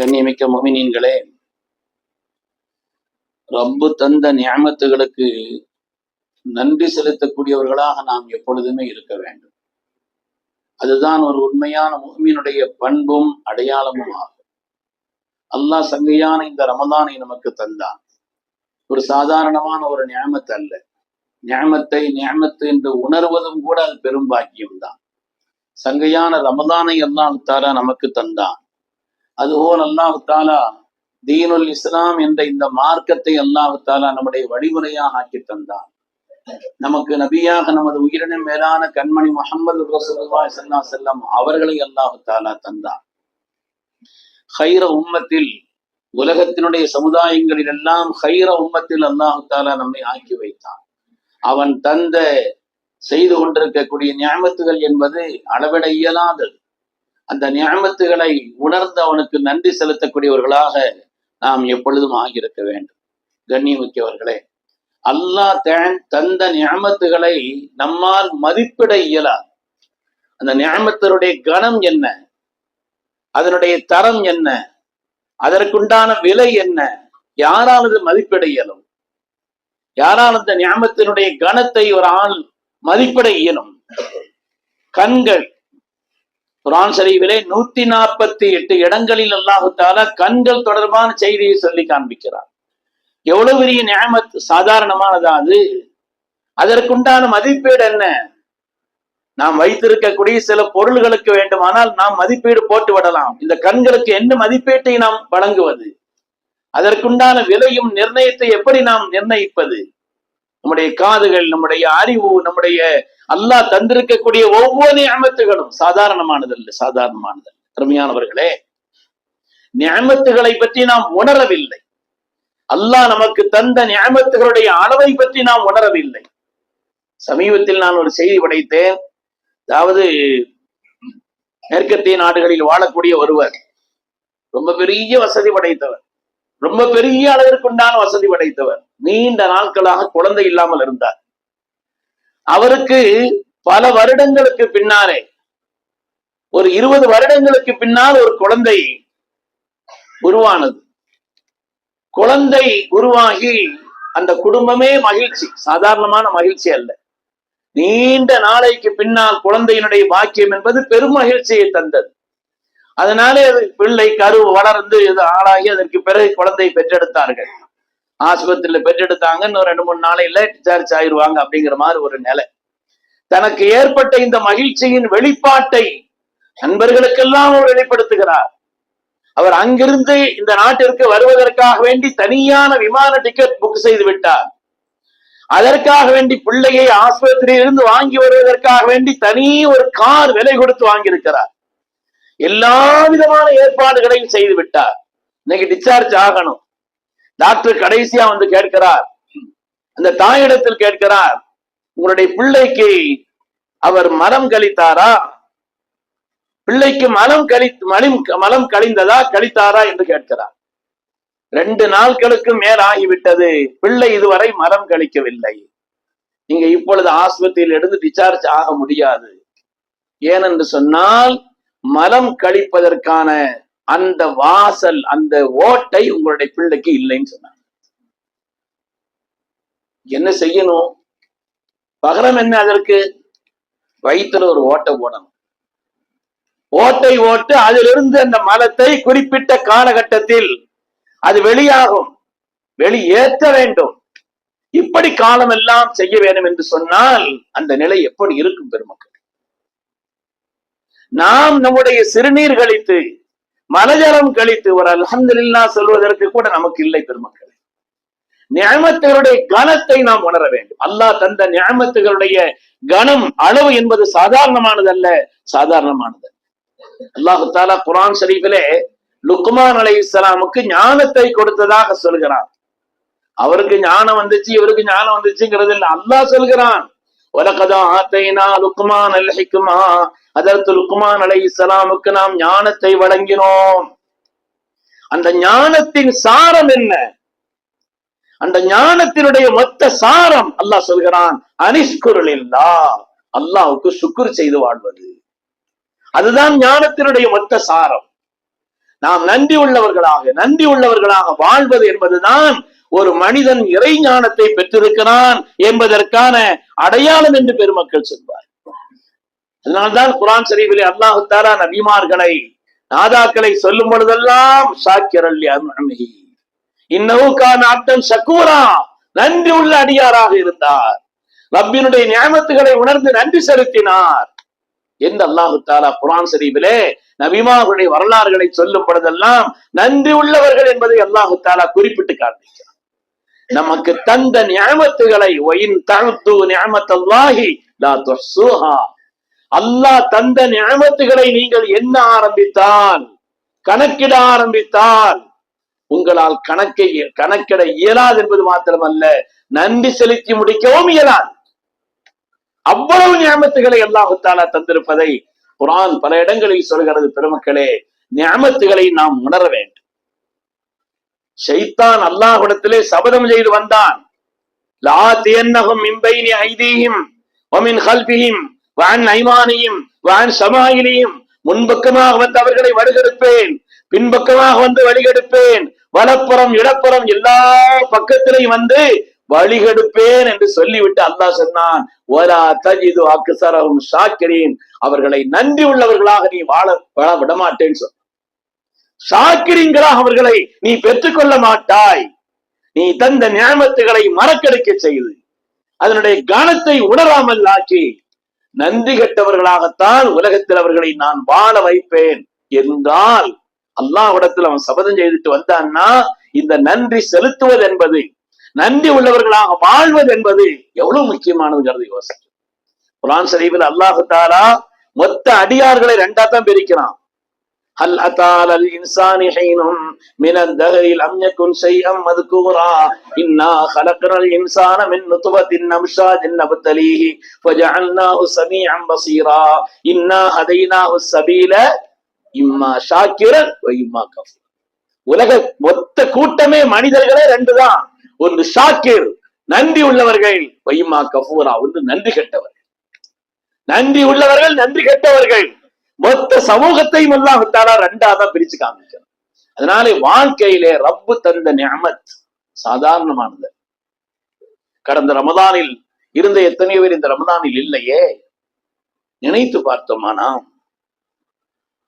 கண்ணியமிக்க மொமினீன்களே ரப்பு தந்த நியாமத்துகளுக்கு நன்றி செலுத்தக்கூடியவர்களாக நாம் எப்பொழுதுமே இருக்க வேண்டும். அதுதான் ஒரு உண்மையான முகமீனுடைய பண்பும் அடையாளமும் ஆகும். அல்லாஹ் சங்கையான இந்த ரமதானை நமக்கு தந்தான். ஒரு சாதாரணமான ஒரு நியமத்து அல்ல. நியமத்தை நியாமத்து என்று உணர்வதும் கூட அது பெரும் பாக்கியம்தான். சங்கையான ரமதானை எல்லாம் தர நமக்கு தந்தான். அதுபோல் அல்லாஹு தாலா தீனுல் இஸ்லாம் என்ற இந்த மார்க்கத்தை அல்லாஹு தாலா நம்முடைய வழிமுறையாக ஆக்கி தந்தான் நமக்கு நபியாக நமது உயிரினும் மேலான கண்மணி முகமது ரசூலுல்லாஹி செல்லம் அவர்களை அல்லாஹு தாலா தந்தான் ஹைர உம்மத்தில் உலகத்தினுடைய சமுதாயங்களில் எல்லாம் ஹைர உம்மத்தில் அல்லாஹு தாலா நம்மை ஆக்கி வைத்தான் அவன் தந்த செய்து கொண்டிருக்கக்கூடிய ஞாபகத்துகள் என்பது அளவிட இயலாதது. அந்த நியமத்துகளை உணர்ந்து அவனுக்கு நன்றி செலுத்தக்கூடியவர்களாக நாம் எப்பொழுதும் ஆகியிருக்க வேண்டும். கண்ணியமிக்கவர்களே அல்லாஹ் தேன் தந்த நியமத்துகளை நம்மால் மதிப்பிட இயலாது. அந்த நியமத்தினுடைய கணம் என்ன? அதனுடைய தரம் என்ன? அதற்குண்டான விலை என்ன? யாராலது மதிப்பிட இயலும்? யாரால் அந்த ஞாபகத்தினுடைய கணத்தை ஒரு ஆள் மதிப்பிட இயலும்? கண்கள் குரான் ஷரீஃபிலே நூத்தி நாற்பத்தி எட்டு இடங்களில் அல்லாஹுத்தால கண்கள் தொடர்பான செய்தியை சொல்லி காண்பிக்கிறார் எவ்வளவு பெரிய நியமத் சாதாரணமானதா அது? அதற்குண்டான மதிப்பீடு என்ன? நாம் வைத்திருக்கக்கூடிய சில பொருள்களுக்கு வேண்டுமானால் நாம் மதிப்பீடு போட்டு விடலாம். இந்த கண்களுக்கு என்ன மதிப்பீட்டை நாம் வழங்குவது? அதற்குண்டான விலையும் நிர்ணயத்தை எப்படி நாம் நிர்ணயிப்பது? நம்முடைய காதுகள் நம்முடைய அறிவு நம்முடைய அல்லாஹ் தந்திருக்கக்கூடிய ஒவ்வொரு அமைத்துகளும் சாதாரணமானதல்ல சாதாரணமானதல்ல. திறமையானவர்களே நியமத்துகளை பற்றி நாம் உணரவில்லை. அல்லாஹ் நமக்கு தந்த நியமத்துகளுடைய அளவை பற்றி நாம் உணரவில்லை. சமீபத்தில் நான் ஒரு செய்தி படைத்தேன். அதாவது மேற்கத்திய நாடுகளில் வாழக்கூடிய ஒருவர் ரொம்ப பெரிய வசதி படைத்தவர் ரொம்ப பெரிய அளவிற்குண்டான வசதி படைத்தவர் நீண்ட நாட்களாக குழந்தை இல்லாமல் இருந்தார். அவருக்கு பல வருடங்களுக்கு பின்னாலே ஒரு இருபது வருடங்களுக்கு பின்னால் ஒரு குழந்தை உருவானது. குழந்தை உருவாகி அந்த குடும்பமே மகிழ்ச்சி. சாதாரணமான மகிழ்ச்சி அல்ல. நீண்ட நாளைக்கு பின்னால் குழந்தையினுடைய பாக்கியம் என்பது பெரும் மகிழ்ச்சியை தந்தது. அதனாலே அது பிள்ளை கரு வளர்ந்து இது ஆளாகி அதற்கு பிறகு குழந்தை பெற்றெடுத்தார்கள். ஆஸ்பத்திரியில பெற்றெடுத்தாங்க இன்னும் ரெண்டு மூணு நாளையில டிஸ்சார்ஜ் ஆயிடுவாங்க அப்படிங்கிற மாதிரி ஒரு நிலை. தனக்கு ஏற்பட்ட இந்த மகிழ்ச்சியின் வெளிப்பாட்டை நண்பர்களுக்கெல்லாம் அவர் வெளிப்படுத்துகிறார். அவர் அங்கிருந்து இந்த நாட்டிற்கு வருவதற்காக வேண்டி தனியான விமான டிக்கெட் புக் செய்து விட்டார். அதற்காக வேண்டி பிள்ளையை ஆஸ்பத்திரியிலிருந்து வாங்கி வருவதற்காக வேண்டி தனி ஒரு கார் விலை கொடுத்து வாங்கியிருக்கிறார். எல்லா விதமான ஏற்பாடுகளையும் செய்து விட்டார். இன்னைக்கு டிஸ்சார்ஜ் ஆகணும். டாக்டர் கடைசியா வந்து கேட்கிறார். அந்த தாயிடத்தில் கேட்கிறார் உங்களுடைய பிள்ளைக்கு அவர் மலம் கழித்தாரா? பிள்ளைக்கு மலம் கழி மலம் மலம் கழிந்ததா கழித்தாரா? என்று கேட்கிறார். ரெண்டு நாட்களுக்கு மேல் ஆகிவிட்டது பிள்ளை இதுவரை மரம் கழிக்கவில்லை. நீங்க இப்பொழுது ஆஸ்பத்திரியில் எடுத்து டிஸ்சார்ஜ் ஆக முடியாது. ஏனென்று சொன்னால் மலம் கழிப்பதற்கான அந்த வாசல் அந்த ஓட்டை உங்களுடைய பிள்ளைக்கு இல்லைன்னு சொன்னாங்க. என்ன செய்யணும்? பகரம் என்ன அதற்கு? வயிற்றுல ஒரு ஓட்டை போடணும். ஓட்டை ஓட்டு அதிலிருந்து அந்த மலத்தை குறிப்பிட்ட காலகட்டத்தில் அது வெளியாகும். வெளியேற்ற வேண்டும். இப்படி காலம் எல்லாம் செய்ய வேண்டும் என்று சொன்னால் அந்த நிலை எப்படி இருக்கும் பெருமக்கள்? நாம் நம்முடைய சிறுநீர் கழித்து மலஜலம் கழித்து ஒரு அல்ஹம்துலில்லா சொல்வதற்கு கூட நமக்கு இல்லை பெருமக்கள். நியமத்துகளுடைய கனத்தை நாம் உணர வேண்டும். அல்லாஹ் தந்த நியமத்துகளுடைய கனம் அளவு என்பது சாதாரணமானது அல்ல சாதாரணமானது. அல்லாஹு தாலா குரான் ஷரீஃபிலே லுக்மான் அலை இஸ்லாமுக்கு ஞானத்தை கொடுத்ததாக சொல்கிறார் அவருக்கு ஞானம் வந்துச்சு இவருக்கு ஞானம் வந்துச்சுங்கிறது இல்ல. அல்லாஹ் சொல்கிறான் உலகதா ஆத்தைனா லுக்மான் அல் ஹிக்மா அதற்கு லுக்மான் அலை இஸ்லாமுக்கு நாம் ஞானத்தை வழங்கினோம். அந்த ஞானத்தின் சாரம் என்ன? அந்த ஞானத்தினுடைய மொத்த சாரம் அல்லாஹ் சொல்கிறான் அனிஷ்குரல் இல்லா அல்லாஹுக்கு சுக்குர் செய்து வாழ்வது. அதுதான் ஞானத்தினுடைய மொத்த சாரம். நாம் நன்றி உள்ளவர்களாக நன்றி உள்ளவர்களாக வாழ்வது என்பதுதான் ஒரு மனிதன் இறைஞானத்தை பெற்றிருக்கிறான் என்பதற்கான அடையாளம் என்று பெருமக்கள் சொல்வார் அதனால்தான் குரான் சரீபிலே அல்லாஹு தாலா நபிமார்களை நாதாக்களை சொல்லும் பொழுதெல்லாம் சாக்கிரல் அன்ஹி இன்னவுக்கான அப்தன் சக்கூரா நன்றி உள்ள அடியாராக இருந்தார். ரப்பினுடைய நியமத்துகளை உணர்ந்து நன்றி செலுத்தினார். என்று அல்லாஹு தாலா குரான் சரீபிலே நபிமார்களுடைய வரலாறுகளை சொல்லும் பொழுதெல்லாம் நன்றி உள்ளவர்கள் என்பதை அல்லாஹு தாலா குறிப்பிட்டு காண்பிக்கிறார். நமக்கு தந்த நியமத்துகளை ஒயின் தழுத்து நியமத்தல்லாஹி லா தொசூஹா அல்லாஹ் தந்த நியமத்துகளை நீங்கள் எண்ண ஆரம்பித்தால்? கணக்கிட ஆரம்பித்தால். உங்களால் கணக்கை கணக்கிட இயலாது என்பது மாத்திரமல்ல நன்றி செலுத்தி முடிக்கவும் இயலாது. அவ்வளவு நியமத்துகளை அல்லாஹுத்தாலா தந்திருப்பதை குரான் பல இடங்களில் சொல்கிறது பெருமக்களே நியமத்துகளை நாம் உணர வேண்டும். ஷைத்தான் அல்லாஹ்விடத்திலே சபதம் செய்து வந்தான். லா தேன்னகம் மிம்பைனி ஐதீகம் ஐதீஹிம் வமின் வான் ஐமானியும் வான் சமாயிலையும் முன்பக்கமாக வந்து அவர்களை வழிகெடுப்பேன். பின்பக்கமாக வந்து வழிகெடுப்பேன். வலப்புறம் இடப்புறம் எல்லா பக்கத்திலையும் வந்து வழிகெடுப்பேன் என்று சொல்லிவிட்டு அல்லாஹ் சொன்னான் ஓலா தஜிது அவர்களை நன்றி உள்ளவர்களாக நீ வாழ வாழ விடமாட்டேன்னு சொன்ன ஷாக்கிரீன்களாக அவர்களை நீ பெற்றுக்கொள்ள மாட்டாய். நீ தந்த நியமத்துகளை மறக்கடிக்க செய்து அதனுடைய கனத்தை உணராமல் ஆக்கி நன்றி கெட்டவர்களாகத்தான் உலகத்தில் அவர்களை நான் வாழ வைப்பேன் என்றால் அல்லாவிடத்தில் அவன் சபதம் செய்துட்டு வந்தான்னா இந்த நன்றி செலுத்துவது என்பது நன்றி உள்ளவர்களாக வாழ்வது என்பது எவ்வளவு முக்கியமானதுங்கிறது யோசிக்கும் குரான் சரீபில் அல்லாஹு தாலா மொத்த அடியார்களை ரெண்டா தான் பிரிக்கிறான். هل أتى على الإنسان حين من الدهر لم يكن شيئا مذكورا إنا خلقنا الإنسان من نطفة أمشاج نبتليه فجعلناه سميعا بصيرا إنا هديناه السبيل إما شاكرا وإما كفورا உலக மொத்த கூட்டமே மனிதர்களே ரெண்டு தான் ஒன்று ஷாக்கிர் நன்றி உள்ளவர்கள் வைமா கஃபூரா ஒன்று நன்றி கெட்டவர்கள் நன்றி உள்ளவர்கள் நன்றி கெட்டவர்கள் மொத்த சமூகத்தையும் எல்லாம் விட்டாலா ரெண்டா தான் பிரிச்சு காமிக்கிறார் அதனாலே வாழ்க்கையிலே ரப்பு தந்த நியமத் சாதாரணமானது. கடந்த ரமதானில் இருந்த எத்தனையோ பேர் இந்த ரமதானில் இல்லையே? நினைத்து பார்த்தோமா நாம்?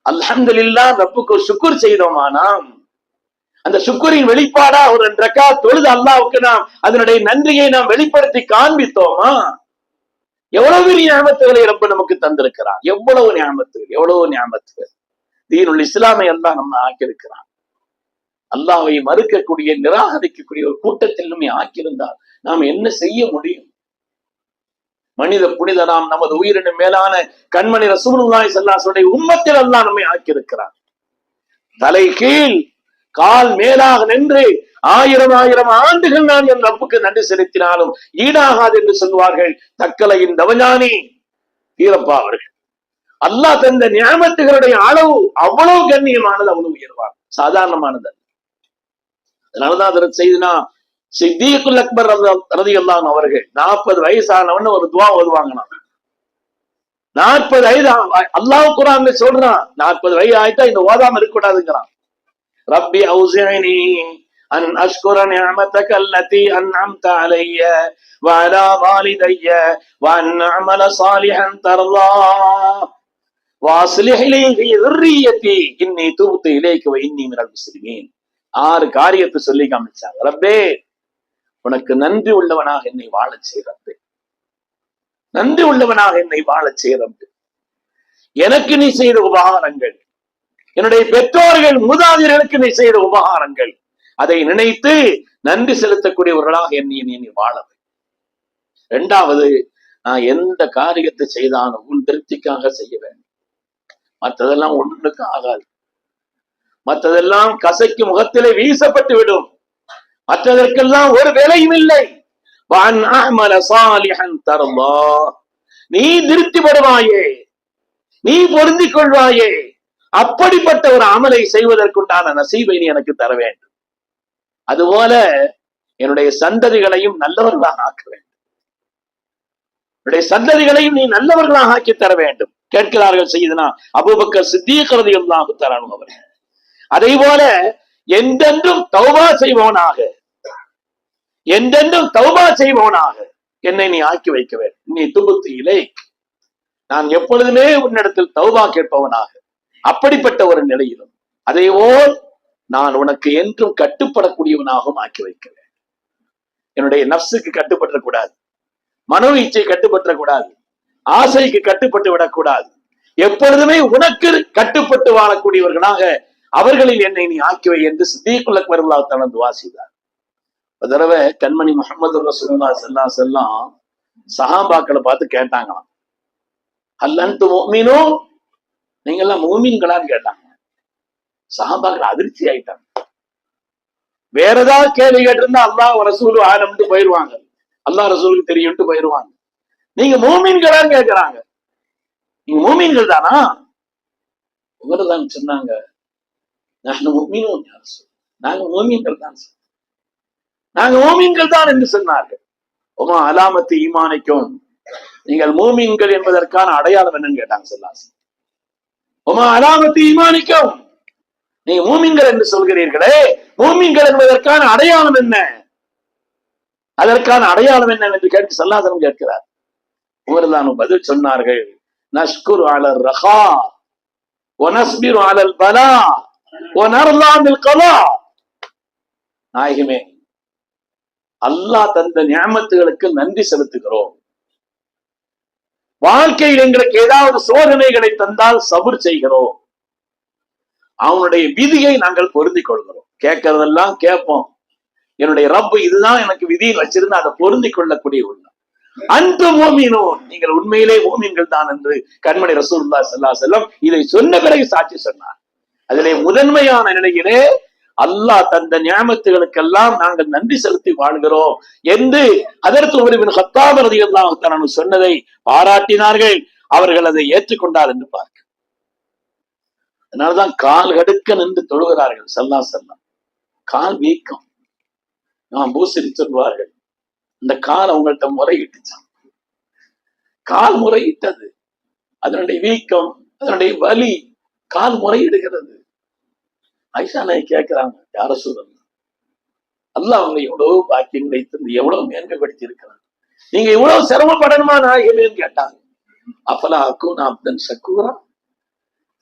அல்ஹம்துலில்லா ரப்புக்கு சுக்குர் செய்தோமா நாம்? அந்த சுக்குரின் வெளிப்பாடா ஒரு ரெண்டு ரக்கா தொழுது அல்லாவுக்கு நாம் அதனுடைய நன்றியை நாம் வெளிப்படுத்தி காண்பித்தோமா? எவ்வளவு ஞாபகத்துகளை ரொம்ப நமக்கு தந்திருக்கிறான் எவ்வளவு ஞாபகத்துகள் எவ்வளவு ஞாபகத்துகள்? தீனுள் இஸ்லாமை எல்லாம் நம்ம ஆக்கியிருக்கிறான். அல்லாவை மறுக்கக்கூடிய நிராகரிக்கக்கூடிய ஒரு கூட்டத்தில் நம்மை ஆக்கியிருந்தால் நாம் என்ன செய்ய முடியும்? மனித புனித நாம் நமது உயிரினும் மேலான கண்மணி ரசூலுல்லாய் சல்லாசுடைய உண்மத்தில் எல்லாம் நம்மை ஆக்கியிருக்கிறான். தலை கீழ் கால் மேலாக நின்று ஆயிரம் ஆயிரம் ஆண்டுகள் நான் என் ரப்புக்கு நன்றி செலுத்தினாலும் ஈடாகாது என்று சொல்வார்கள் தக்கலையின் தவஞானி வீரப்பா அவர்கள். அல்லாஹ் தந்த நியமத்துகளுடைய அளவு அவ்வளவு கண்ணியமானது அவ்வளவு உயர்வார் சாதாரணமானது அதனாலதான் அதற்கு செய்துனா சித்திகுல் அக்பர் ரதி அல்லான் அவர்கள் நாற்பது வயசானவன்னு ஒரு துவா ஓதுவாங்கண்ணா நாற்பது வயது அல்லாஹ் குரான் சொல்றான் நாற்பது வயது ஆயிட்டா இந்த ஓதாம இருக்க கூடாதுங்கிறான் ரப்பி ஹவுசேனி أن أشكر نعمتك التي أنعمت علي وعلى والدي وأن أعمل صالحا ترضاه وأصلح لي في ذريتي إني تبت إليك وإني من المسلمين ஆறு காரியத்தை சொல்லி காமிச்சாங்க ரப்பே உனக்கு நன்றி உள்ளவனாக என்னை வாழச் செய்யறது நன்றி உள்ளவனாக என்னை வாழச் செய்யறது எனக்கு நீ செய்த உபகாரங்கள் என்னுடைய பெற்றோர்கள் மூதாதையர்களுக்கு நீ செய்த உபகாரங்கள் அதை நினைத்து நன்றி செலுத்தக்கூடியவர்களாக என்னை நீ வாழவை இரண்டாவது நான் எந்த காரியத்தை செய்தாலும் உன் திருப்திக்காக செய்ய வேண்டும். மற்றதெல்லாம் ஒண்ணுக்கு ஆகாது. மற்றதெல்லாம் கசைக்கு முகத்திலே வீசப்பட்டு விடும். மற்றதற்கெல்லாம் ஒரு விலையும் இல்லை. வான் அஅமல சாலிஹன் தர்லாஹ். நீ நீ பொருந்திக் கொள்வாயே. அப்படிப்பட்ட ஒரு அமலை செய்வதற்குண்டான நசீவை நீ எனக்கு தர வேண்டும். அதுபோல என்னுடைய சந்ததிகளையும் நல்லவர்களாக ஆக்க வேண்டும். என்னுடைய சந்ததிகளையும் நீ நல்லவர்களாக ஆக்கி தர வேண்டும். கேட்கிறார்கள் செய்தனா அபூபக்கர் சித்தியக்கரதி எல்லாம் தரணும் அவர் அதே போல எந்தென்றும் தௌபா செய்பவனாக எந்தென்றும் தௌபா செய்பவனாக என்னை நீ ஆக்கி வைக்க வேண்டும். நீ துபுத்து இலை நான் எப்பொழுதுமே உன்னிடத்தில் தௌபா கேட்பவனாக. அப்படிப்பட்ட ஒரு நிலையிலும். அதே போல் நான் உனக்கு என்றும் கட்டுப்படக்கூடியவனாகவும் ஆக்கி வைக்கிறேன் என்னுடைய நப்சுக்கு கட்டுப்பட்டுறக்கூடாது. மனோ இச்சை கட்டுப்பட்டுறக்கூடாது. ஆசைக்கு கட்டுப்பட்டு விடக்கூடாது. எப்பொழுதுமே உனக்கு கட்டுப்பட்டு வாழக்கூடியவர்களாக அவர்களில் என்னை நீ ஆக்கிவை என்று சித்திக்குள்ள வருவா தனது வாசித்தார் ஒரு தடவை கண்மணி முகமது ரசூல்லா செல்லா செல்லாம் சஹாபாக்களை பார்த்து கேட்டாங்களாம். அல்லன்ட்டு மோமீனும் நீங்க எல்லாம் மோமீன்களான்னு கேட்டாங்க. சஹாபாக்கள் அதிர்ச்சி ஆயிட்டாங்க. வேற ஏதாவது கேள்வி கேட்டிருந்தா அல்லாஹ் ரசூல் ஆலம்ட்டு போயிருவாங்க. அல்லாஹ் ரசூலுக்கு தெரியும்ட்டு போயிருவாங்க. நீங்க மூமீன்களா கேட்கிறாங்க நீங்க மூமீன்கள் தானா? இவர்தான் சொன்னாங்க. நான் மூமீனும் நாங்க மூமீன்கள் தான் நாங்க மூமீன்கள் தான் என்று சொன்னார்கள். உமா அலாமத்து ஈமானிக்கும் நீங்கள் மூமீன்கள் என்பதற்கான அடையாளம் என்னன்னு கேட்டாங்க சொல்லாசி உமா அலாமத்து ஈமானிக்கும் நீ மூமிங்கள் என்று சொல்கிறீர்களே மூமிங்கள் என்பதற்கான அடையாளம் என்ன? அதற்கான அடையாளம் என்ன என்று கேட்டு சல்லாசனம் கேட்கிறார். இவர்தான் பதில் சொன்னார்கள் நஷ்குர் அலர் ரஹா ஒனஸ்பிர் அலல் பலா ஒனர்லாமில் கலா. நாயகமே அல்லாஹ் தந்த நியமத்துகளுக்கு நன்றி செலுத்துகிறோம். வாழ்க்கையில் எங்களுக்கு ஏதாவது சோதனைகளை தந்தால் சபுர் செய்கிறோம். அவனுடைய விதியை நாங்கள் பொருந்திக் கொள்கிறோம் கேட்கறதெல்லாம் கேட்போம். என்னுடைய ரப்பு இதுதான் எனக்கு விதியில் வச்சிருந்தா அதை பொருந்திக் கொள்ளக்கூடிய ஒண்ணு. அந்த மோமீனோ நீங்கள் உண்மையிலே ஓமீன்கள் தான் என்று கண்மணி ரசூல்லா சல்லா செல்லம் இதை சொன்ன பிறகு சாட்சி சொன்னார். அதிலே முதன்மையான நிலையிலே அல்லாஹ் தந்த ஞாபகத்துகளுக்கெல்லாம் நாங்கள் நன்றி செலுத்தி வாழ்கிறோம் என்று அதற்கு ஒருவன் ஹத்தாபரதி அல்லாஹ் சொன்னதை பாராட்டினார்கள். அவர்கள் அதை ஏற்றுக்கொண்டார் என்று பார்க்க அதனாலதான் கால் கடுக்க நின்று தொழுகிறார்கள் சல்லா சல்லா கால் வீக்கம். நான் பூசரி சொல்வார்கள் இந்த கால் அவங்கள்ட்ட முறையிட்டுச்சான் கால் முறையிட்டது. அதனுடைய வீக்கம் அதனுடைய வலி கால் முறையிடுகிறது. ஐஷா நாய் கேட்கிறாங்க யார சொல்லணும் அல்ல அவங்க எவ்வளவு பாக்கியங்களை தந்து எவ்வளவு மேன்மைப்படுத்தி இருக்கிறாங்க நீங்க இவ்வளவு சிரமப்படணுமா நாயகமேன்னு கேட்டாங்க. அப்பலா அக்கும் அப்தன் சக்கூரா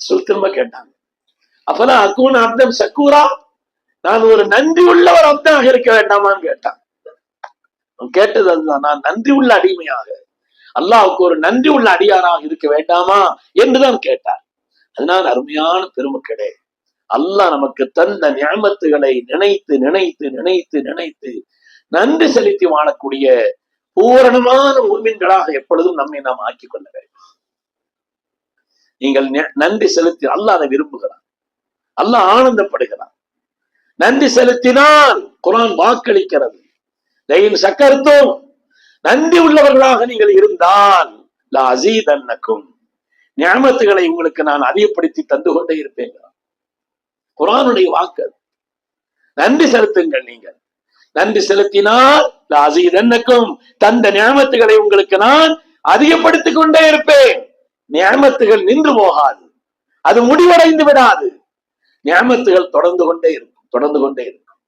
சொல் திரும்ப கேட்டாங்க. அப்பதான் அக்கூன் அப்தன் சக்கூரா நான் ஒரு நன்றி உள்ளவர் அப்தாக இருக்க வேண்டாமான்னு கேட்டான். கேட்டது அதுதான் நான் நன்றி உள்ள அடிமையாக அல்லாவுக்கு ஒரு நன்றி உள்ள அடியாராக இருக்க வேண்டாமா? என்றுதான் கேட்டார். அதனால் அருமையான பெருமக்களே அல்லாஹ் நமக்கு தந்த ஞாபத்துகளை நினைத்து நினைத்து நினைத்து நினைத்து நன்றி செலுத்தி வாழக்கூடிய பூரணமான உண்மைகளாக எப்பொழுதும் நம்மை நாம் ஆக்கிக் கொள்ள வேண்டும். நீங்கள் நன்றி செலுத்தி அல்லாஹ் அதை விரும்புகிறான் அல்லாஹ் ஆனந்தப்படுகிறான் நன்றி செலுத்தினால் குரான் வாக்களிக்கிறது. லைன் சக்கரத்தும் நன்றி உள்ளவர்களாக நீங்கள் இருந்தால் அசீதன்னக்கும் ஞாபகத்துகளை உங்களுக்கு நான் அதிகப்படுத்தி தந்து கொண்டே இருப்பேன். குரானுடைய வாக்கு நன்றி செலுத்துங்கள் நீங்கள். நன்றி செலுத்தினால் அசீதன்னக்கும் தந்த ஞாபகத்துகளை உங்களுக்கு நான் அதிகப்படுத்திக் கொண்டே இருப்பேன். நியமத்துகள் நின்று போகாது. அது முடிவடைந்து விடாது. நியமத்துகள் தொடர்ந்து கொண்டே இருக்கும் தொடர்ந்து கொண்டே இருக்கும்.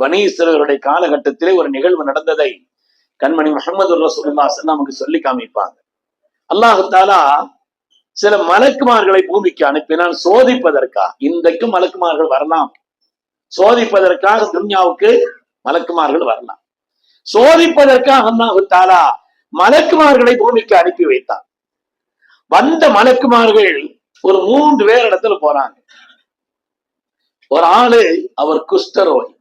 வனீஸ்வரருடைய காலகட்டத்திலே ஒரு நிகழ்வு நடந்ததை கண்மணி முகமது ரசூல்லாசன் நமக்கு சொல்லி காமிப்பாங்க. அல்லாஹு தாலா சில மலக்குமார்களை பூமிக்கு அனுப்பினால் சோதிப்பதற்காக இன்றைக்கும் மலக்குமார்கள் வரலாம். சோதிப்பதற்காக துன்யாவுக்கு மலக்குமார்கள் வரலாம். சோதிப்பதற்காக அல்லாஹு தாலா மலக்குமார்களை பூமிக்கு அனுப்பி வைத்தார் வந்த மலக்குமார்கள் ஒரு மூன்று பேர் இடத்துல போறாங்க. ஒரு ஆளு அவர் குஷ்டரோகி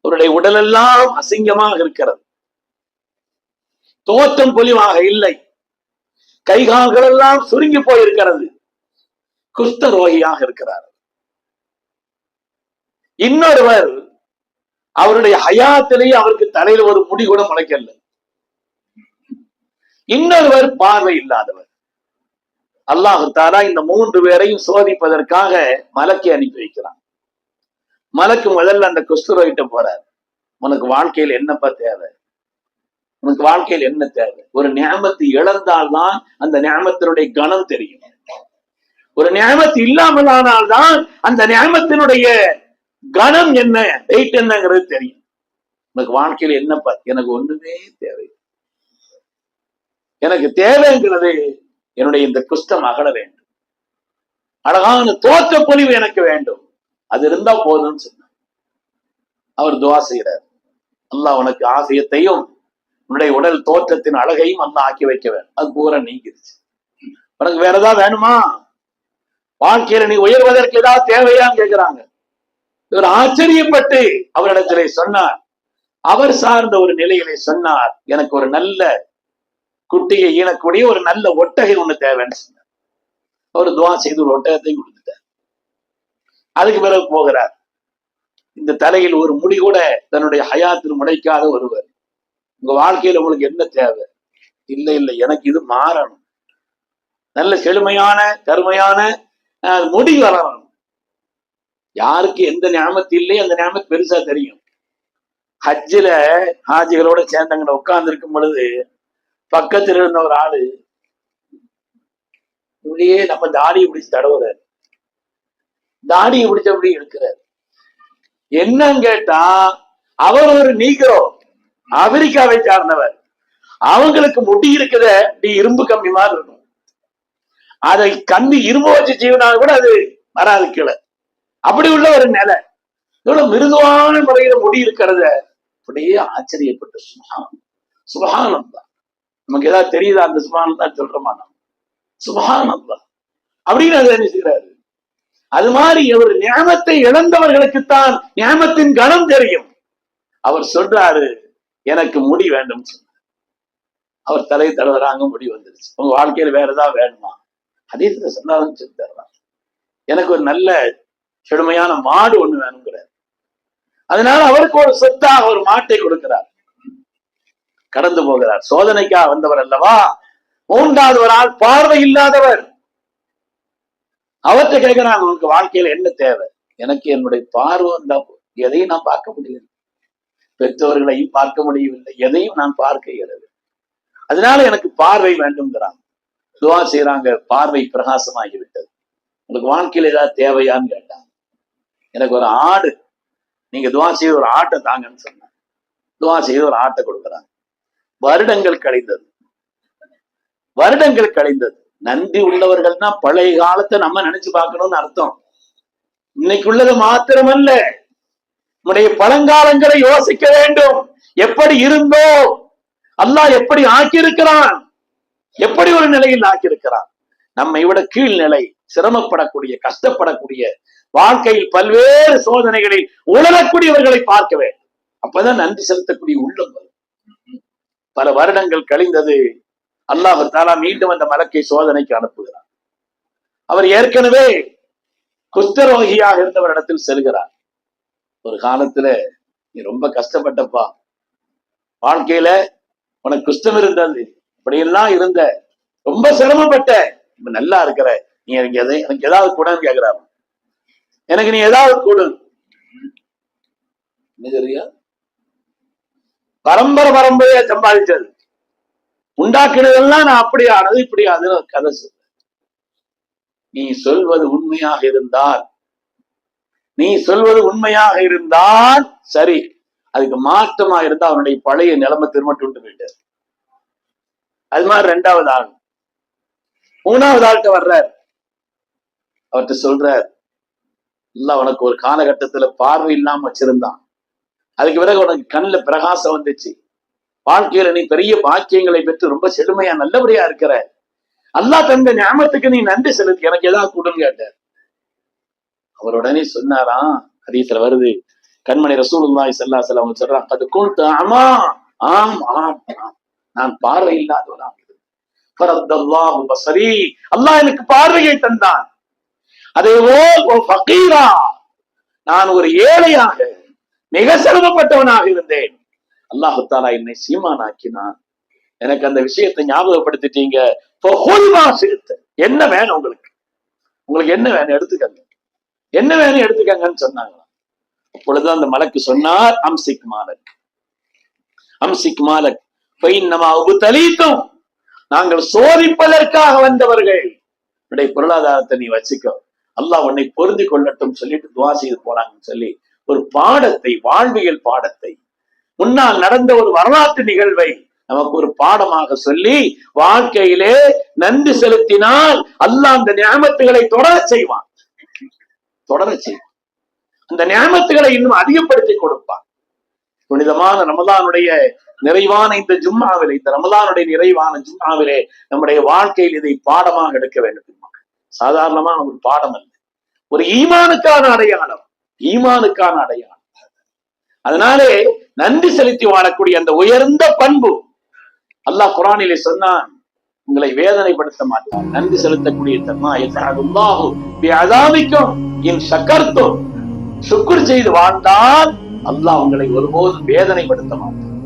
அவருடைய உடலெல்லாம் அசிங்கமாக இருக்கிறது. தோற்றம் பொலிவாக இல்லை. கைகால்கள் எல்லாம் சுருங்கி போயிருக்கிறது. குஷ்ட ரோகியாக இருக்கிறார். இன்னொருவர் அவருடைய ஹயாத்திலேயே அவருக்கு தலையில ஒரு முடி கூட முளைக்கல. இன்னொருவர் பார்வை இல்லாதவர். அல்லாஹு தாலா இந்த மூன்று பேரையும் சோதிப்பதற்காக மலக்கை அனுப்பி வைக்கிறான். மலக்கு முதல்ல அந்த குஸ்துரோகிட்ட போறார். உனக்கு வாழ்க்கையில் என்னப்பா தேவை? உனக்கு வாழ்க்கையில் என்ன தேவை? ஒரு ஞாபகத்தை இழந்தால்தான் அந்த ஞாபகத்தினுடைய கணம் தெரியும். ஒரு நியமத்து இல்லாமலானால்தான் அந்த நியமத்தினுடைய கணம் என்ன வெயிட் என்னங்கிறது தெரியும். உனக்கு வாழ்க்கையில என்னப்பா? எனக்கு ஒண்ணுமே தேவை எனக்கு தேவைங்கிறது என்னுடைய இந்த குஷ்டம் அகல வேண்டும். அழகான தோற்ற பொலிவு எனக்கு வேண்டும். அது இருந்தா போதும்னு சொன்னார். அவர் துவா செய்கிறார். அல்லாஹ் உனக்கு ஆசியத்தையும் உன்னுடைய உடல் தோற்றத்தின் அழகையும் அல்லாஹ் ஆக்கி வைக்க வேண்டும். அது பூரா நீங்கிருச்சு. உனக்கு வேற ஏதாவது வேணுமா? வாழ்க்கையில நீ உயர்வதற்கு ஏதாவது தேவையான்னு கேட்கிறாங்க இவர் ஆச்சரியப்பட்டு அவரிடத்திலே சொன்னார். அவர் சார்ந்த ஒரு நிலையிலே சொன்னார் எனக்கு ஒரு நல்ல குட்டியை ஈனக்கூடிய ஒரு நல்ல ஒட்டகை ஒண்ணு தேவைன்னு சொன்னார். அவர் துவா செய்து ஒரு ஒட்டகத்தை கொடுத்துட்டார். அதுக்கு பிறகு போகிறார். இந்த தலையில் ஒரு முடி கூட தன்னுடைய ஹயாத்தில் முளைக்காத ஒருவர். உங்க வாழ்க்கையில உங்களுக்கு என்ன தேவை? இல்லை இல்லை எனக்கு இது மாறணும். நல்ல செழுமையான கருமையான அஹ், முடி வளரணும். யாருக்கு எந்த ஞாபகத்து இல்லை அந்த ஞாபகம் பெருசா தெரியும். ஹஜ்ஜில் ஹாஜிகளோட சேர்ந்தவங்களை உட்கார்ந்து இருக்கும் பொழுது பக்கத்தில் இருந்த ஒரு ஆளு இப்படியே நம்ம தாடியை பிடிச்சு தடவுறாரு. தாடியை பிடிச்சபடி இருக்கிறார் என்னன்னு கேட்டா அவர் ஒரு நீக்கிறோ அமெரிக்காவை சார்ந்தவர். அவங்களுக்கு முடி இருக்கிற நீ இரும்பு கம்மி மாதிரி இருக்கும். அதை கண்ணு இரும்பு வச்சு ஜீவனாக கூட அது வராது கீழே. அப்படி உள்ள ஒரு நிலை. இவ்வளவு மிருதுவான முறையில முடி இருக்கிறத அப்படியே ஆச்சரியப்பட்டு சுகானம் சுகானம் தான் நமக்கு ஏதாவது தெரியுதா? அந்த சுபஹானம் தான் சொல்றோமா நம்ம? சுபஹானம் அப்படின்னு அதை என்ன செய்யறாரு அது மாதிரி ஒரு ஞானத்தை இழந்தவர்களுக்குத்தான் ஞானத்தின் கணம் தெரியும். அவர் சொல்றாரு எனக்கு முடி வேண்டும் சொன்னார். அவர் தலை தடவுறாங்க முடி வந்துருச்சு. உங்க வாழ்க்கையில வேற ஏதாவது வேணுமா? அதே சொன்னாலும் சொல்லி தர்றாங்க எனக்கு ஒரு நல்ல செழுமையான மாடு ஒண்ணு வேணுங்கிறார் அதனால அவருக்கு ஒரு சொத்தாக ஒரு மாட்டை கொடுக்கிறார். கடந்து போகிறார். சோதனைக்காக வந்தவர் அல்லவா? மூன்றாவது ஒரு ஆள் பார்வை இல்லாதவர். அவற்றை கேட்கிறாங்க உனக்கு வாழ்க்கையில என்ன தேவை? எனக்கு என்னுடைய பார்வை இருந்தா எதையும் நான் பார்க்க முடியல. பெற்றோர்களையும் பார்க்க முடியவில்லை. எதையும் நான் பார்க்க இயலவில்லை. அதனால எனக்கு பார்வை வேண்டும்ங்கிறாங்க துவா செய்யறாங்க பார்வை பிரகாசமாகி விட்டது உங்களுக்கு வாழ்க்கையில ஏதாவது தேவையான்னு கேட்டாங்க. எனக்கு ஒரு ஆடு நீங்க துவா செய்து ஒரு ஆட்டை தாங்கன்னு சொன்னாங்க. துவா செய்து ஒரு ஆட்டை கொடுக்குறாங்க. வருடங்கள் கழிந்தது. வருடங்கள் கழிந்தது. நன்றி உள்ளவர்கள்னா பழைய காலத்தை நம்ம நினைச்சு பார்க்கணும்னு அர்த்தம். இன்னைக்கு உள்ளது மாத்திரமல்ல. நம்முடைய பழங்காலங்களை யோசிக்க வேண்டும். எப்படி இருந்தோ அல்லாஹ் எப்படி ஆக்கியிருக்கிறான்? எப்படி ஒரு நிலையில் ஆக்கியிருக்கிறான்? நம்மை விட கீழ்நிலை சிரமப்படக்கூடிய கஷ்டப்படக்கூடிய வாழ்க்கையில் பல்வேறு சோதனைகளில் உணரக்கூடியவர்களை பார்க்க வேண்டும். அப்பதான் நன்றி செலுத்தக்கூடிய உள்ளம் வரும். பல வருடங்கள் கழிந்தது அல்லாஹு தாலா மீண்டும் அந்த மலக்கை சோதனைக்கு அனுப்புகிறார் அவர் ஏற்கனவே குஷ்டரோகியாக இருந்தவரிடத்தில் செல்கிறார். ஒரு காலத்துல நீ ரொம்ப கஷ்டப்பட்டப்பா. வாழ்க்கையில உனக்கு குஷ்டம் இருந்தது. இப்படியெல்லாம் இருந்த. ரொம்ப சிரமப்பட்ட. இப்ப நல்லா இருக்கிற. நீ எனக்கு எதை எனக்கு ஏதாவது கூடன்னு கேக்குறாரு. எனக்கு நீ ஏதாவது கூடு. என்ன தெரியா பரம்பரை பரம்பரையா சம்பாதிச்சது. உண்டாக்கினதெல்லாம் நான் அப்படியானது இப்படியானது கதை சொல்ல நீ சொல்வது உண்மையாக இருந்தால் நீ சொல்வது உண்மையாக இருந்தால் சரி. அதுக்கு மாற்றமா இருந்தா அவனுடைய பழைய நிலைமை திரும்ப விட்டு போயிட்டார். அது மாதிரி ரெண்டாவது ஆள். மூணாவது ஆள்கிட்ட வர்றார். அவர்கிட்ட சொல்றார் இல்ல உனக்கு ஒரு காலகட்டத்துல பார்வை இல்லாம வச்சிருந்தான். அதுக்கு பிறகு உனக்கு கண்ணுல பிரகாசம் வந்துச்சு. வாழ்க்கையில நீ பெரிய பாக்கியங்களை பெற்று ரொம்ப செழுமையா நல்லபடியா இருக்கிற. அல்லாஹ் தந்த ஞாபகத்துக்கு நீ நன்றி செலுத்தி. எனக்கு ஏதாவது கொடுன்னு கேட்டார். அவர் உடனே சொன்னாராம் ஹதீஸ்ல வருது. கண்மணி ரசூலுல்லாய் செல்லா செல்ல அவங்க சொல்றான் அது கூட்டு ஆமா ஆம் ஆம். நான் பார்வை இல்லாதவனாக சரி பஸரி அல்லாஹ் எனக்கு பார்வையை தந்தான். அதே போல் ஒரு நான் ஒரு ஏழையாக மிக சிரமப்பட்டவனாக இருந்தேன். அல்லாஹு தாலா என்னை சீமானாக்கினான். எனக்கு அந்த விஷயத்தை ஞாபகப்படுத்திட்டீங்க. என்ன வேணும் உங்களுக்கு? உங்களுக்கு என்ன வேணும்? எடுத்துக்கங்க. என்ன வேணும்? எடுத்துக்கங்கன்னு சொன்னாங்க. அப்பொழுது அந்த மலக்கு சொன்னார் அம்சிக் மாலக். அம்சிக் மாலக். பைன்னமா உபுதலீத்தும். நாங்கள் சோதிப்பதற்காக வந்தவர்கள். என்னுடைய பொருளாதாரத்தை நீ வச்சுக்கோ. அல்லாஹ் உன்னை பொருந்தி கொள்ளட்டும் சொல்லிட்டு துவா செய்து போனாங்கன்னு சொல்லி ஒரு பாடத்தை வாழ்வியல் பாடத்தை. முன்னால் நடந்த ஒரு வரலாற்று நிகழ்வை நமக்கு ஒரு பாடமாக சொல்லி வாழ்க்கையிலே நன்றி செலுத்தினால் அல்லாஹ் அந்த ஞாபகத்துகளை தொடர செய்வான். தொடர செய்வான். அந்த ஞாபகத்துகளை இன்னும் அதிகப்படுத்தி கொடுப்பான். புனிதமான ரமதானுடைய நிறைவான இந்த ஜும்மாவிலே இந்த ரமதானுடைய நிறைவான ஜும்மாவிலே நம்முடைய வாழ்க்கையில் இதை பாடமாக எடுக்க வேண்டும். சாதாரணமா சாதாரணமான ஒரு பாடம் அல்ல. ஒரு ஈமானுக்கான அடையாளம். ஈமானுக்கான அடையாளம். அதனாலே நன்றி செலுத்தி வாழக்கூடிய அந்த உயர்ந்த பண்பு. அல்லாஹ் குரானிலே சொன்னான் உங்களை வேதனைப்படுத்த மாட்டான் நன்றி செலுத்தக்கூடிய தன்மா என் சக்கர்த்தும் சுக்குர் செய்து வாழ்ந்தால் அல்லாஹ் உங்களை ஒருபோதும் வேதனைப்படுத்த மாட்டான்.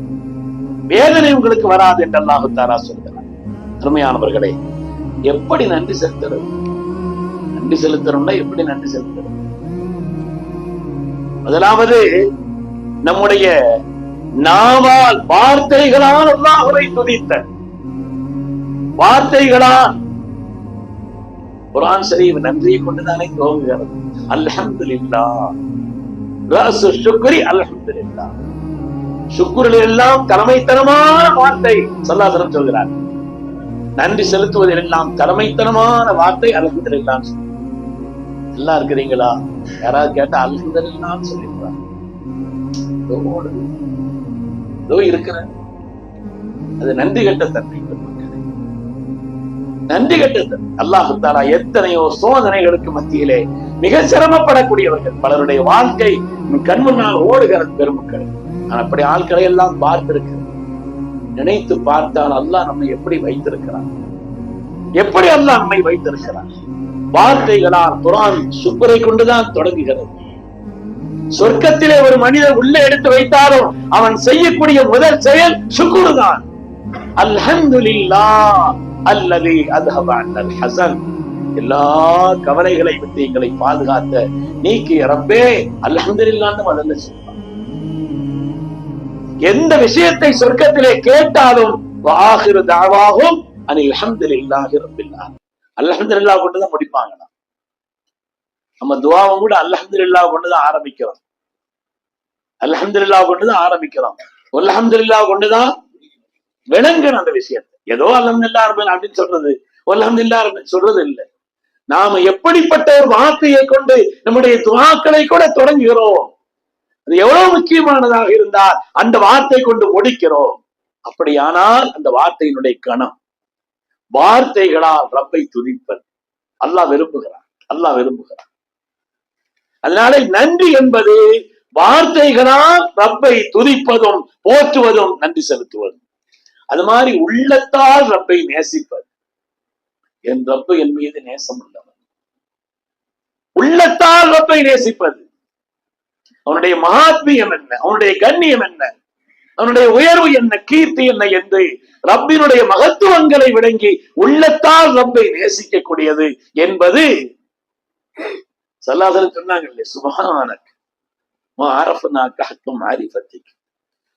வேதனை உங்களுக்கு வராது என்று அல்லாஹு தாரா சொல்கிறார் அருமையானவர்களே எப்படி நன்றி செலுத்துறது? நன்றி செலுத்துறோம்னா எப்படி நன்றி செலுத்துறது? முதலாவது நம்முடைய நாவால் வார்த்தைகளால் அல்லாஹுவை துதித்த வார்த்தைகளால் குரான் ஷரீஃப் நன்றியை கொண்டுதானே துவங்குகிறது. அல்ஹம்துலில்லாஹ். சுக்ரி அல்ஹம்துலில்லாஹ். சுக்குரில் எல்லாம் தலைமைத்தனமான வார்த்தை சல்லாசனம் சொல்கிறார். நன்றி செலுத்துவதில் எல்லாம் தலைமைத்தனமான வார்த்தை அல்ஹம்துலில்லாஹ் எல்லாம் நல்லா இருக்கிறீங்களா? யாராவது கேட்டா அல்ஹம்துலில்லாஹ் சொல்லிடுறாங்க இதோ அது நன்றி கட்ட தன்மை நன்றி கட்ட அல்லாஹு தாலா எத்தனையோ சோதனைகளுக்கு மத்தியிலே மிக சிரமப்படக்கூடியவர்கள். பலருடைய வாழ்க்கை கண் முன்னால் ஓடுகிறது பெருமக்கள் நான் அப்படி ஆட்களை எல்லாம் பார்த்திருக்கிறேன். நினைத்து பார்த்தால் அல்லாஹ் நம்மை எப்படி வைத்திருக்கிறான்? எப்படி அல்லாஹ் நம்மை வைத்திருக்கிறான்? வார்த்தைகளால் குரான் சுப்பரை கொண்டுதான் தொடங்குகிறது. சொர்க்கத்திலே ஒரு மனிதன் உள்ளே எடுத்து வைத்தாலும் அவன் செய்யக்கூடிய முதல் செயல் சுக்குரு தான் அல்ஹம்துலில்லா ஹசன். எல்லா கவலைகளை விட்டு எங்களை பாதுகாத்த நீக்கி ரப்பே அல்ஹந்தில்லான்னு முதல்ல எந்த விஷயத்தை சொர்க்கத்திலே கேட்டாலும் வாகிரு தாவாகும் அனில் அல்ஹம்துலில்லாஹி ரப்பில் ஆலமீன் கொண்டு தான் முடிப்பாங்க நம்ம துவாவும் கூட அல்ஹம்துலில்லாஹ் கொண்டு தான் ஆரம்பிக்கிறோம். அல்ஹம்துலில்லாஹ் கொண்டு தான் ஆரம்பிக்கிறோம். அல்ஹம்துலில்லாஹ் கொண்டு தான் விளங்கணும் அந்த விஷயத்தை. ஏதோ அல்ஹம்துலில்லாஹ் ரப்பில் அப்படின்னு சொல்றது அல்ஹம்துலில்லாஹ் ரப்பில் சொல்றது இல்லை. நாம எப்படிப்பட்ட ஒரு வார்த்தையை கொண்டு நம்முடைய துவாக்களை கூட தொடங்குகிறோம். அது எவ்வளவு முக்கியமானதாக இருந்தால் அந்த வார்த்தை கொண்டு முடிக்கிறோம். அப்படியானால் அந்த வார்த்தையினுடைய கணம். வார்த்தைகளால் ரப்பை துதிப்பது. அல்லாஹ் விரும்புகிறான். அல்லாஹ் விரும்புகிறான். அதனால நன்றி என்பது வார்த்தைகளால் ரப்பை துதிப்பதும் போற்றுவதும் நன்றி செலுத்துவதும் அது மாதிரி உள்ளத்தால் ரப்பை நேசிப்பது. என் ரப்பு என் மீது நேசம் உள்ளவன். உள்ளத்தால் ரப்பை நேசிப்பது. அவனுடைய மகாத்மியம் என்ன? அவனுடைய கண்ணியம் என்ன? அவனுடைய உயர்வு என்ன கீர்த்தி என்ன என்று ரப்பினுடைய மகத்துவங்களை விளங்கி உள்ளத்தால் ரப்பை நேசிக்கக்கூடியது என்பது சல்லாசலம் சொன்னாங்க இல்லையா சுபஹானக் மா அரஃப்னாக்க ஹக்கம் மாரிஃபத்திக்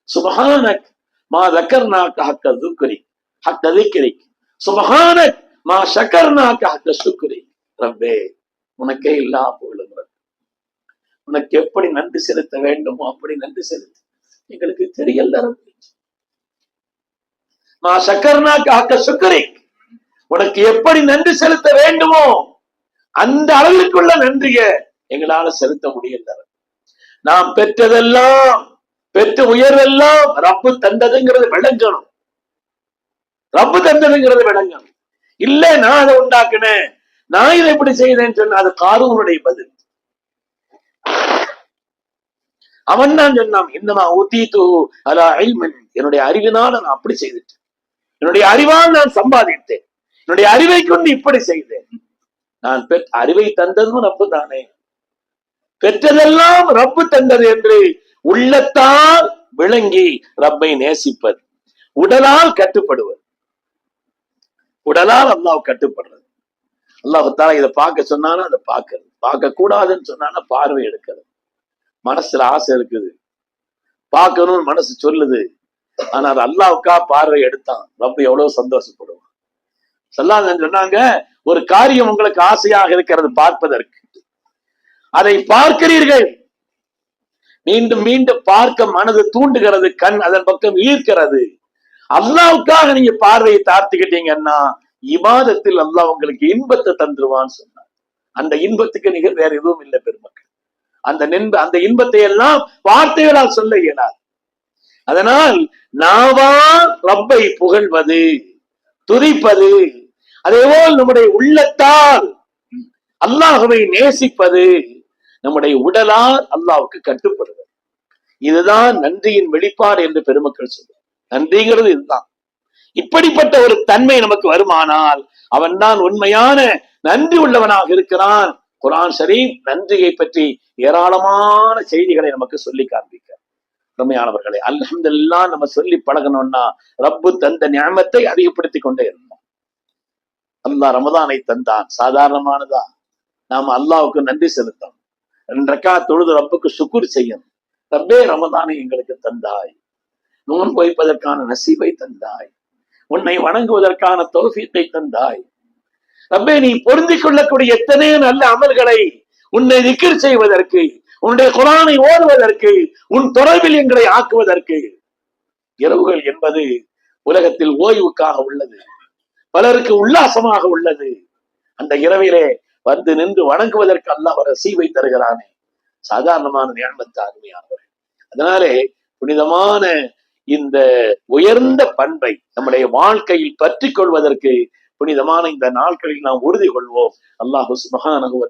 சுபஹானக் மா தக்கர்னாக்க ஹக்க துக்ரி ஹக்க திக்ரிக் சுபஹானக் மா ஷக்கர்னாக்க ஹக்க சுக்ரி ரப்பே உனக்கே இல்லா போலும் உனக்கு எப்படி நன்றி செலுத்த வேண்டுமோ அப்படி நன்றி செலுத்து. எங்களுக்கு தெரியல மா ஷக்கர்னாக்க ஹக்க சுக்ரிக் உனக்கு எப்படி நன்றி செலுத்த வேண்டுமோ அந்த அளவிற்குள்ள நன்றிய எங்களால செலுத்த முடியல நாம் பெற்றதெல்லாம் பெற்ற உயர்வெல்லாம் ரப்பு தந்ததுங்கிறது விளங்கணும். ரப்பு தந்ததுங்கிறது விளங்கணும். இல்ல நான் அதை உண்டாக்குனேன். நான் இதை எப்படி செய்தேன்னு சொன்ன அது காரூனுடைய பதில். அவன் தான் சொன்னான் இன்னமா ஊத்தீத்து அலா இல்மன். என்னுடைய அறிவினால் நான் அப்படி செய்துட்டேன். என்னுடைய அறிவால் நான் சம்பாதித்தேன். என்னுடைய அறிவை கொண்டு இப்படி செய்தேன் நான் பெற் அறிவை தந்ததும் ரப்பு தானே பெற்றதெல்லாம் ரப்பு தந்தது என்று உள்ளத்தால் விளங்கி ரப்பை நேசிப்பது. உடலால் கட்டுப்படுவது. உடலால் அல்லாஹ் கட்டுப்படுறது. அல்லாஹ் தாலா இதை பார்க்க சொன்னானா? அதை பார்க்கறது. பார்க்க கூடாதுன்னு சொன்னானா? பார்வை எடுக்கிறது. மனசுல ஆசை இருக்குது. பார்க்கணும்னு மனசு சொல்லுது. ஆனா அது அல்லாவுக்கா பார்வை எடுத்தான். ரொம்ப எவ்வளவு சந்தோஷப்படுவான். சல்லாதன் சொன்னாங்க ஒரு காரியம் உங்களுக்கு ஆசையாக இருக்கிறது பார்ப்பதற்கு. அதை பார்க்கிறீர்கள். மீண்டும் மீண்டும் பார்க்க மனது தூண்டுகிறது கண் அதன் பக்கம் ஈர்க்கிறது. அல்லாவுக்காக நீங்க பார்வையை தாழ்த்திக்கிட்டீங்கன்னா இமாதத்தில் அல்லாஹ் உங்களுக்கு இன்பத்தை தந்துருவான்னு சொன்னார் அந்த இன்பத்துக்கு நிகர் வேற எதுவும் இல்லை பெருமக்கள். அந்த நின்ப அந்த இன்பத்தை எல்லாம் வார்த்தைகளால் சொல்ல இயலாது. அதனால் நாவா ரப்பை புகழ்வது துதிப்பது அதேபோல் நம்முடைய உள்ளத்தால் அல்லாஹுவை நேசிப்பது நம்முடைய உடலால் அல்லாவுக்கு கட்டுப்படுவது. இதுதான் நன்றியின் வெளிப்பாடு என்று பெருமக்கள் சொல்லுவார் நன்றிங்கிறது இதுதான். இப்படிப்பட்ட ஒரு தன்மை நமக்கு வருமானால் அவன்தான் உண்மையான நன்றி உள்ளவனாக இருக்கிறான். குரான் ஷரீப் நன்றியை பற்றி ஏராளமான செய்திகளை நமக்கு சொல்லி காண்பிக்க. உண்மையானவர்களை அல்ஹம்துல்லா நம்ம சொல்லி பழகணும்னா ரப்பு தந்த ஞாபகத்தை அதிகப்படுத்திக் கொண்டே இருந்தோம். அல்லாஹ் ரமதானை தந்தான் சாதாரணமானதா? நாம அல்லாவுக்கு நன்றி செலுத்தணும். ரெண்டு தொழுது ரப்புக்கு சுக்குர் செய்யணும். ரப்பே ரமதானை எங்களுக்கு தந்தாய். நோன்பு வைப்பதற்கான நசீவை தந்தாய். உன்னை வணங்குவதற்கான தோஃபியத்தை தந்தாய். ரப்பே நீ பொருந்திக் கொள்ளக்கூடிய எத்தனையோ நல்ல அமல்களை உன்னை திக்கிர் செய்வதற்கு உன்னுடைய குரானை ஓடுவதற்கு உன் தொடர்பில் எங்களை ஆக்குவதற்கு. இரவுகள் என்பது உலகத்தில் ஓய்வுக்காக உள்ளது. பலருக்கு உல்லாசமாக உள்ளது. அந்த இரவிலே வந்து நின்று வணங்குவதற்கு அல்லாஹ் ரசீவை தருகிறானே. சாதாரணமான ஞானத்தை அருமையானவர். அதனாலே புனிதமான இந்த உயர்ந்த பண்பை நம்முடைய வாழ்க்கையில் பற்றி கொள்வதற்கு புனிதமான இந்த நாட்களில் நாம் உறுதி கொள்வோம் அல்லாஹு சுபஹானஹு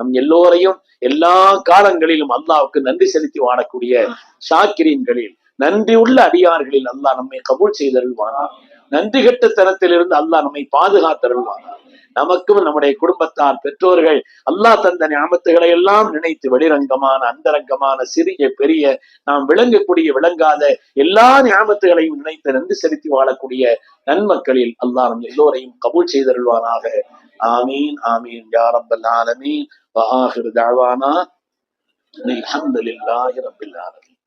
நம் எல்லோரையும் எல்லா காலங்களிலும் அல்லாவுக்கு நன்றி செலுத்தி வாழக்கூடிய ஷாக்கிரீன்களில் நன்றி உள்ள அடியார்களில் அல்லாஹ் நம்மை கபூல் செய்தருள்வானா நன்றி கெட்ட தனத்திலிருந்து அல்லாஹ் நம்மை பாதுகாத்தருள்வானா நமக்கும் நம்முடைய குடும்பத்தார் பெற்றோர்கள் அல்லாஹ் தந்த ஞாபகத்துகளை எல்லாம் நினைத்து வெளிரங்கமான அந்தரங்கமான சிறிய பெரிய நாம் விளங்கக்கூடிய விளங்காத எல்லா ஞாபகத்துகளையும் நினைத்து நன்றி செலுத்தி வாழக்கூடிய நன்மக்களில் அல்லாஹ் நம் எல்லோரையும் கபூல் செய்தருள்வானாக. ஆமீன் ஆமீன். யாரப்பல் ஆலமீன். வ ஆஹிரு தஅவானா. அனில் ஹம்துலில்லாஹி ரப்பில் ஆலமீன்.